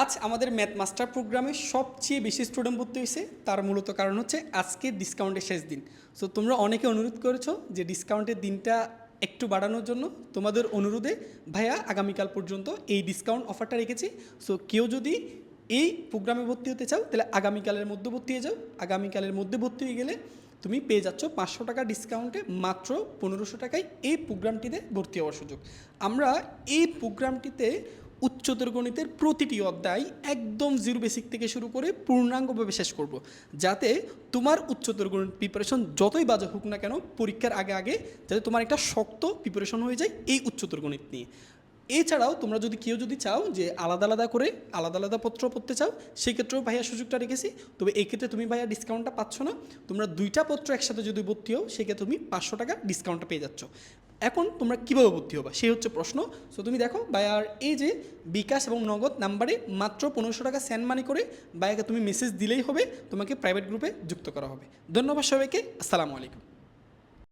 আজ আমাদের math master প্রোগ্রামে সবচেয়ে বেশি স্টুডেন্ট ভর্তি হয়েছে। তার মূলত কারণ হচ্ছে আজকে ডিসকাউন্টের শেষ দিন। সো তোমরা অনেকে অনুরোধ করেছ যে ডিসকাউন্টের দিনটা একটু বাড়ানোর জন্য। তোমাদের অনুরোধে ভাইয়া আগামীকাল পর্যন্ত এই ডিসকাউন্ট অফারটা রেখেছি। সো কেউ যদি এই প্রোগ্রামে ভর্তি হতে চাও, তাহলে আগামীকালের মধ্যে ভর্তি হয়ে যাও। আগামীকালের মধ্যে ভর্তি হয়ে গেলে তুমি পেয়ে যাচ্ছ পাঁচশো টাকা ডিসকাউন্টে মাত্র পনেরোশো টাকায় এই প্রোগ্রামটিতে ভর্তি হওয়ার সুযোগ। আমরা এই প্রোগ্রামটিতে উচ্চতর গণিতের প্রতিটি অধ্যায় একদম জিরো বেসিক থেকে শুরু করে পূর্ণাঙ্গভাবে শেষ করব। যাতে তোমার উচ্চতর গণিত প্রিপারেশন যতই বাজে হোক না কেন, পরীক্ষার আগে আগে যাতে তোমার একটা শক্ত প্রিপারেশন হয়ে যায় এই উচ্চতর গণিত নিয়ে। এছাড়াও তোমরা যদি কেউ যদি চাও যে আলাদা আলাদা করে আলাদা আলাদা পত্র পড়তে চাও, সেক্ষেত্রেও ভাইয়া সুযোগটা রেখেছি। তবে এই ক্ষেত্রে তুমি ভাইয়া ডিসকাউন্টটা পাচ্ছ না। তোমরা দুইটা পত্র একসাথে যদি ভর্তি হও, সেক্ষেত্রে তুমি পাঁচশো টাকা ডিসকাউন্টটা পেয়ে যাচ্ছ। এখন তোমরা কীভাবে ভর্তি হবা, সেই হচ্ছে প্রশ্ন। সো তুমি দেখো, ভাইয়ার এই যে বিকাশ এবং নগদ নাম্বারে মাত্র পনেরোশো টাকা সেন্ড মানি করে ভাইয়াকে তুমি মেসেজ দিলেই হবে, তোমাকে প্রাইভেট গ্রুপে যুক্ত করা হবে। ধন্যবাদ সবাইকে, আসসালামু আলাইকুম।